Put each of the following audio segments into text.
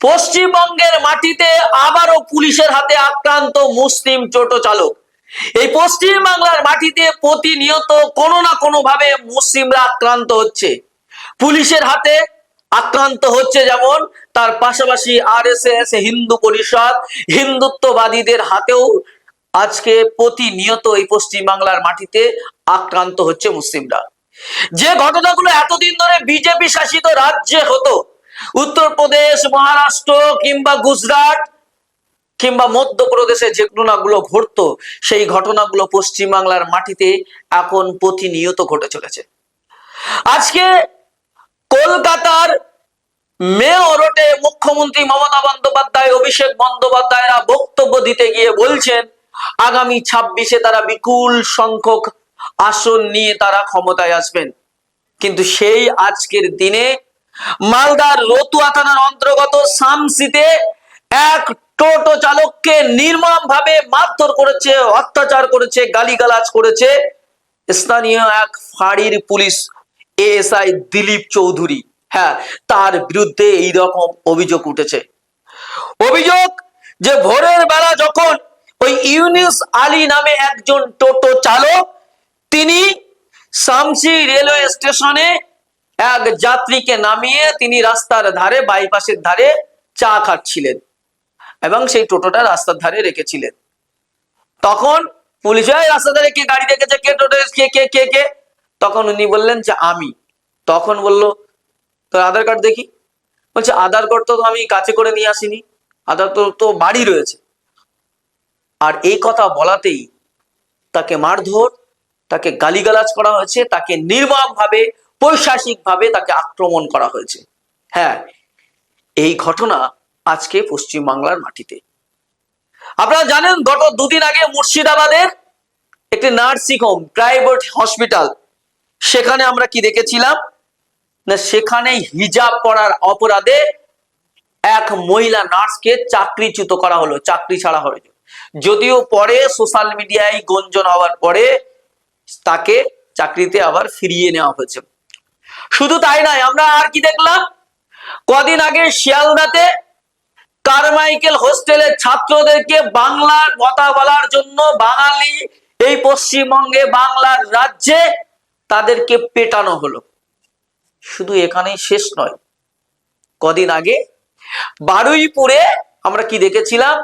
পশ্চিমবঙ্গের মাটিতে আবারও পুলিশের হাতে আক্রান্ত মুসলিম টোটো চালক। এই পশ্চিম বাংলার মাটিতে প্রতিনিয়ত কোনো না কোনো ভাবে মুসলিমরা আক্রান্ত হচ্ছে। পুলিশের হাতে আক্রান্ত হচ্ছে যেমন, তার পাশাপাশি আর হিন্দু পরিষদ, হিন্দুত্ববাদীদের হাতেও আজকে প্রতিনিয়ত এই পশ্চিম বাংলার মাটিতে আক্রান্ত হচ্ছে মুসলিমরা। যে ঘটনাগুলো এতদিন ধরে বিজেপি শাসিত রাজ্যে হতো উত্তরপ্রদেশ, মহারাষ্ট্র কিংবা গুজরাট কিংবা মধ্যপ্রদেশে যে ঘটনাগুলো ঘটতো, সেই ঘটনাগুলো পশ্চিমবাংলার মাটিতে এখন প্রতিনিয়ত ঘটে চলেছে। আজকে কলকাতার মেয়র রোডে মুখ্যমন্ত্রী মমতা বন্দ্যোপাধ্যায়, অভিষেক বন্দ্যোপাধ্যায়রা বক্তব্য দিতে গিয়ে বলছেন, আগামী ছাব্বিশে তারা বিপুল সংখ্যক আসন নিয়ে তারা ক্ষমতায় আসবেন। কিন্তু সেই আজকের দিনে মালদার রতুয়া থানার অন্তর্গত সামসিতে এক টোটো চালককে নির্মম ভাবে মারধর করেছে, অত্যাচার করেছে, গালিগালাজ করেছে। স্থানীয় এক ফাঁড়ির পুলিশ, এএসআই দিলীপ চৌধুরী। হ্যাঁ তার বিরুদ্ধে এই রকম অভিযোগ উঠেছে। অভিযোগ যে ভোরের বেলা যখন ওই ইউনিস আলী নামে একজন টোটো চালক, তিনি সামসি রেলওয়ে স্টেশনে এক যাত্রীকে নামিয়ে তিনি রাস্তার ধারে বাইপাসের ধারে চা খাচ্ছিলেন এবং সেই টোটোটা রাস্তার ধারে রেখেছিলেন। তখন পুলিশ "এই, রাস্তার ধারে কে গাড়ি রেখেছে? কে টোটো কে কে কে কে? তখন উনি বললেন যে আমি। তখন বলল তোর আধার কার্ড দেখি? বলছে আধার কার্ড তো আমি কাছে করে নিয়ে আসিনি। আধার তো তো বাড়ি রয়েছে। আর এই কথা বলাতেই তাকে মারধর তাকে গালিগালাজ করা হয়েছে তাকে নির্মম ভাবে পৈশাসিক ভাবে তাকে আক্রমণ করা হয়েছে। হ্যাঁ এই ঘটনা আজকে পশ্চিম বাংলার মাটিতে। আপনারা জানেন, গত দুদিন আগে মুর্শিদাবাদের একটি নার্সিং হোম, প্রাইভেট হসপিটাল, সেখানে আমরা কি দেখেছিলাম? না, সেখানে হিজাব পরার অপরাধে এক মহিলা নার্সকে চাকরিচ্যুত করা হলো, চাকরি ছাড়া হলো। যদিও পরে সোশ্যাল মিডিয়ায় গঞ্জন হওয়ার পরে তাকে চাকরিতে আবার ফিরিয়ে নেওয়া হয়েছে। শুধু তাই নয়, আমরা আর কি দেখলাম? কদিন আগে শিয়ালদাতে কারমাইকেল হোস্টেলের ছাত্রদেরকে বাংলার কথা বলার জন্য বাঙালি এই পশ্চিমবঙ্গে, বাংলার রাজ্যে তাদেরকে পেটানো হলো। শুধু এখানেই শেষ নয়। কদিন আগে বারুইপুরে আমরা কি দেখেছিলাম?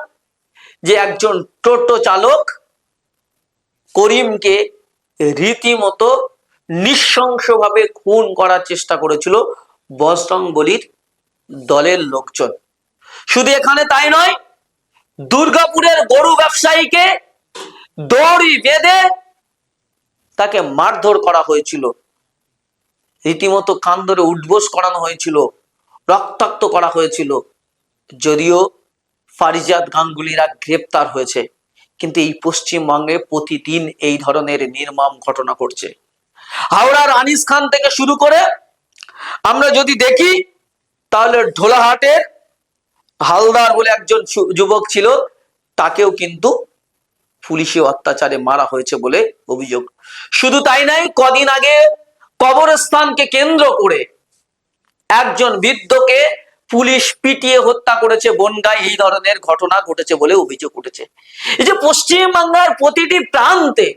যে একজন টোটো চালক করিমকে রীতিমতো নৃশংসভাবে খুন করার চেষ্টা করেছিল বজরং বলির দলের লোকজন। শুধু এখানে তাই নয়, দুর্গাপুরের গরু ব্যবসায়ীকে দড়ি বেঁধে তাকে মারধর করা হয়েছিল। রীতিমতো কান ধরে উঠবোস করানো হয়েছিল, রক্তাক্ত করা হয়েছিল। যদিও ফারিজাদ গাঙ্গুলিরা গ্রেপ্তার হয়েছে, কিন্তু এই পশ্চিমবঙ্গে প্রতিদিন এই ধরনের নির্মম ঘটনা ঘটছে। হাওড়ার আনিস খান থেকে শুরু করে আমরা যদি দেখি, তাহলে ঢোলাহাটের হালদার বলে একজন যুবক ছিল, তাকেও কিন্তু পুলিশি অত্যাচারে মারা হয়েছে বলে অভিযোগ। শুধু তাই নাই, কদিন আগে কবরস্থানকে কেন্দ্র করে একজন বৃদ্ধকে পুলিশ পিটিয়ে হত্যা করেছে, বনগায় এই ধরনের ঘটনা ঘটেছে বলে অভিযোগ উঠেছে। এই যে পশ্চিমবাংলার প্রতিটি প্রান্তে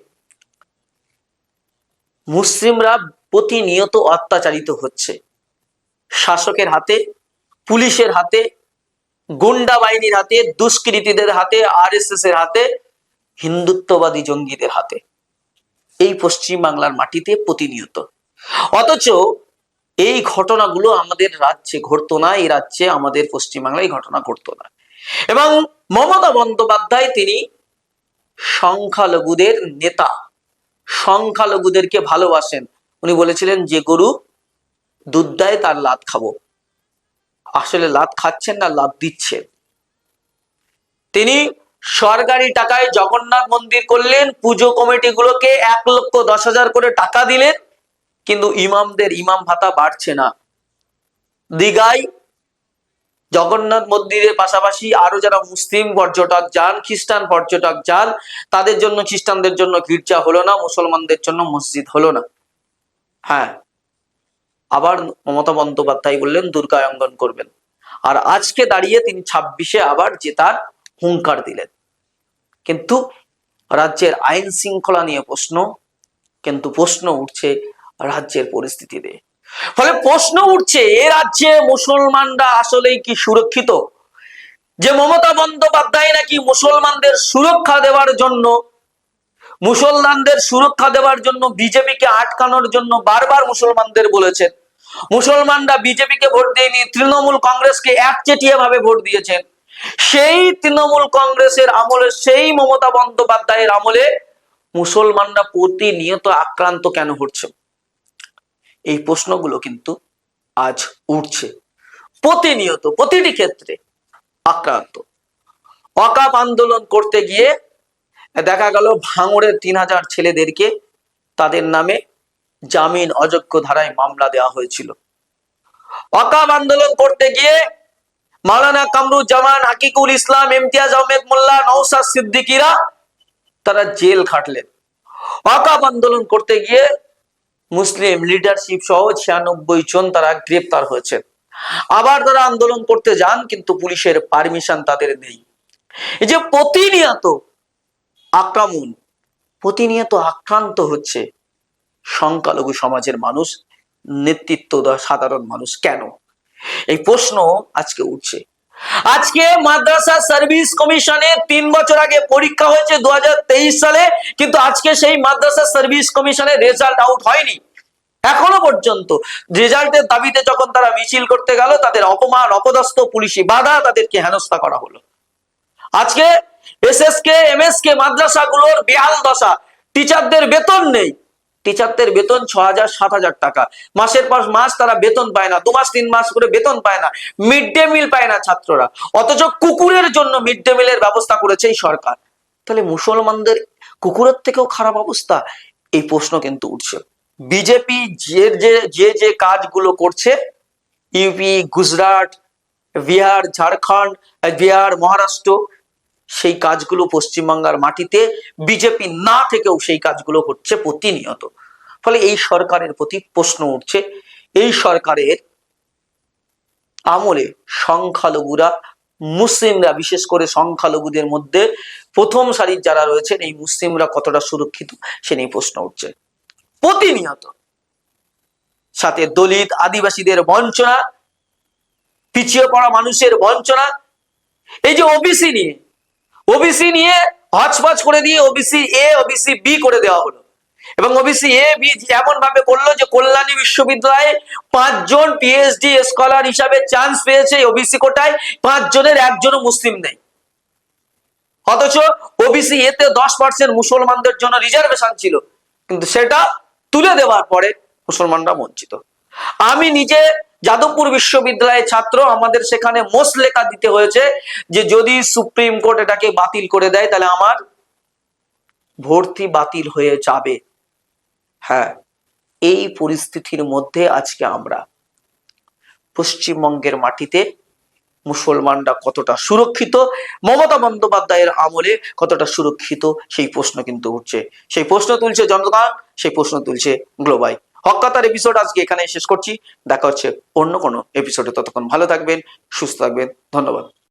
মুসলিমরা প্রতিনিয়ত অত্যাচারিত হচ্ছে। শাসকের হাতে, পুলিশের হাতে, গুন্ডা বাহিনীর হাতে, দুষ্কৃতীদের হাতে আর এর হাতে, হিন্দুত্ববাদী জঙ্গিদের হাতে। এই পশ্চিম বাংলার মাটিতে প্রতিনিয়ত। অথচ এই ঘটনাগুলো আমাদের রাজ্যে ঘটতো না, এই রাজ্যে আমাদের পশ্চিমবাংলায় ঘটনা ঘটতো না। এবং মমতা বন্দ্যোপাধ্যায় তিনি সংখ্যালঘুদের নেতা। সংখ্যালঘুদেরকে ভালোবাসেন। উনি বলেছিলেন, যে গরু দুধ দেয় তার লাত খাব। আসলে লাত খাচ্ছেন না, লাত দিচ্ছেন। তিনি সরকারি টাকায় জগন্নাথ মন্দির করলেন, পুজো কমিটিগুলোকে এক লক্ষ দশ হাজার করে টাকা দিলেন, কিন্তু ইমামদের ইমাম ভাতা বাড়ছে না। দীঘায় জগন্নাথ মন্দিরের পাশাপাশি আরও যারা মুসলিম পর্যটক যান, খ্রিস্টান পর্যটক যান, তাদের জন্য, খ্রিস্টানদের জন্য গির্জা হলো না, মুসলমানদের জন্য মসজিদ হলো না। হ্যাঁ। আবার মমতা বন্দ্যোপাধ্যায় বললেন দুর্গায়ঙ্গন করবেন। আর আজকে দাঁড়িয়ে তিনি ছাব্বিশে আবার জেতার হুঙ্কার দিলেন। কিন্তু রাজ্যের আইন শৃঙ্খলা নিয়ে প্রশ্ন, কিন্তু প্রশ্ন উঠছে রাজ্যের পরিস্থিতিতে ফলে প্রশ্ন উঠছে, এ রাজ্যে মুসলমানরা আসলেই কি সুরক্ষিত? যে মমতা বন্দ্যোপাধ্যায় নাকি মুসলমানদের সুরক্ষা দেওয়ার জন্য, মুসলমানদের সুরক্ষা দেওয়ার জন্য বিজেপিকে আটকানোর জন্য বারবার মুসলমানদের বলেছেন। মুসলমানরা বিজেপিকে ভোট দেয়নি, তৃণমূল কংগ্রেসকে একচেটিয়া ভাবে ভোট দিয়েছেন। সেই তৃণমূল কংগ্রেসের আমলে, সেই মমতা বন্দ্যোপাধ্যায়ের আমলে মুসলমানরা প্রতিনিয়ত আক্রান্ত কেন হচ্ছে? এই প্রশ্নগুলো কিন্তু আজ উঠছে। প্রতিনিয়ত প্রতিটি ক্ষেত্রে আক্রান্ত। অকাপ আন্দোলন করতে গিয়ে দেখা গেল ভাঙড়ের তিন হাজার ছেলেদেরকে তাদের নামে জামিন অযোগ্য ধারায় মামলা দেওয়া হয়েছিল। অকাপ আন্দোলন করতে গিয়ে মাওলানা কামরুজ্জামান, হাকিকুল ইসলাম, ইমতিয়াজ আহমেদ, মোল্লা নৌসাদ সিদ্দিকিরা তারা জেল খাটলেন। অকাপ আন্দোলন করতে গিয়ে মুসলিম লিডারশিপ সহ ছিয়ানব্বই জন তারা গ্রেপ্তার হয়েছেন আবার তারা আন্দোলন করতে যান, কিন্তু পুলিশের পারমিশন তাদের নেই। এই যে প্রতিনিয়ত আক্রমণ, প্রতিনিয়ত আক্রান্ত হচ্ছে সংখ্যালঘু সমাজের মানুষ নেতৃত্ব সাধারণ মানুষ কেন? এই প্রশ্ন আজকে উঠছে। আজকে মাদ্রাসা সার্ভিস কমিশনে তিন বছর আগে পরীক্ষা হয়েছে দু সালে, কিন্তু আজকে সেই মাদ্রাসা সার্ভিস কমিশনের রেজাল্ট আউট হয়নি। এখনও পর্যন্ত রেজাল্টের দাবিতে যখন তারা মিছিল করতে গেল, তাদের অপমান, অপদস্থ পুলিশি বাধা তাদেরকে হেনস্থা করা হলো। আজকে এসএসকে, এমএসকে মাদ্রাসাগুলোর বেহাল দশা। টিচারদের বেতন নেই। টিচারদের বেতন ছ হাজার, সাত হাজার টাকা। মাসের পর মাস তারা বেতন পায় না, দু মাস, তিন মাস করে বেতন পায় না মিড ডে মিল পায় না ছাত্ররা। অথচ কুকুরের জন্য মিড ডে মিলের ব্যবস্থা করেছে এই সরকার। তাহলে মুসলমানদের কুকুরের থেকেও খারাপ অবস্থা? এই প্রশ্ন কিন্তু উঠছে। বিজেপি যে যে যে যে কাজগুলো করছে, ইউপি, গুজরাট, বিহার, ঝাড়খণ্ড, বিহার, মহারাষ্ট্র সেই কাজগুলো পশ্চিমবাংলার মাটিতে বিজেপি না থেকেও সেই কাজগুলো হচ্ছে প্রতিনিয়ত। ফলে এই সরকারের প্রতি প্রশ্ন উঠছে, এই সরকারের আমলে সংখ্যালঘুরা, মুসলিমরা, বিশেষ করে সংখ্যালঘুদের মধ্যে প্রথম সারির যারা রয়েছেন, এই মুসলিমরা কতটা সুরক্ষিত, সে নিয়ে প্রশ্ন উঠছে। প্রতিনিয়ত সাথে দলিত আদিবাসীদের বঞ্চনা, পিছিয়ে পড়া মানুষের বঞ্চনা, এই যে ওবিসি নিয়ে ওবিসি নিয়ে হচপচ করে দিয়ে ওবিসি এ ওবিসি বি করে দেওয়া হলো। এবং ওবিসি এ বি এমন ভাবে করল যে কল্যাণী বিশ্ববিদ্যালয়ে পাঁচজন পিএইচডি স্কলার হিসাবে চান্স পেয়েছে ওবিসি কোটায়। পাঁচ জনের একজনও মুসলিম নেই। অথচ ওবিসি এতে দশ পার্সেন্ট মুসলমানদের জন্য রিজার্ভেশন ছিল। কিন্তু সেটা তুলে দেওয়ার পরে মুসলমানরা বঞ্চিত। আমি নিজে যাদবপুর বিশ্ববিদ্যালয়ের ছাত্র, আমাদের সেখানে মোস লেখা দিতে হয়েছে যে যদি সুপ্রিম কোর্ট এটাকে বাতিল করে দেয়, তাহলে আমার ভর্তি বাতিল হয়ে যাবে। হ্যাঁ এই পরিস্থিতির মধ্যে আজকে আমরা পশ্চিমবঙ্গের মাটিতে মুসলমানরা কতটা সুরক্ষিত, মমতা বন্দ্যোপাধ্যায়ের আমলে কতটা সুরক্ষিত, সেই প্রশ্ন কিন্তু উঠছে। সেই প্রশ্ন তুলছে জনগণ সেই প্রশ্ন তুলছে গ্লোবাই হকাতার এপিসোড আজকে এখানে শেষ করছি। দেখা হচ্ছে অন্য কোনো এপিসোডে ততক্ষণ ভালো থাকবেন, সুস্থ থাকবেন। ধন্যবাদ।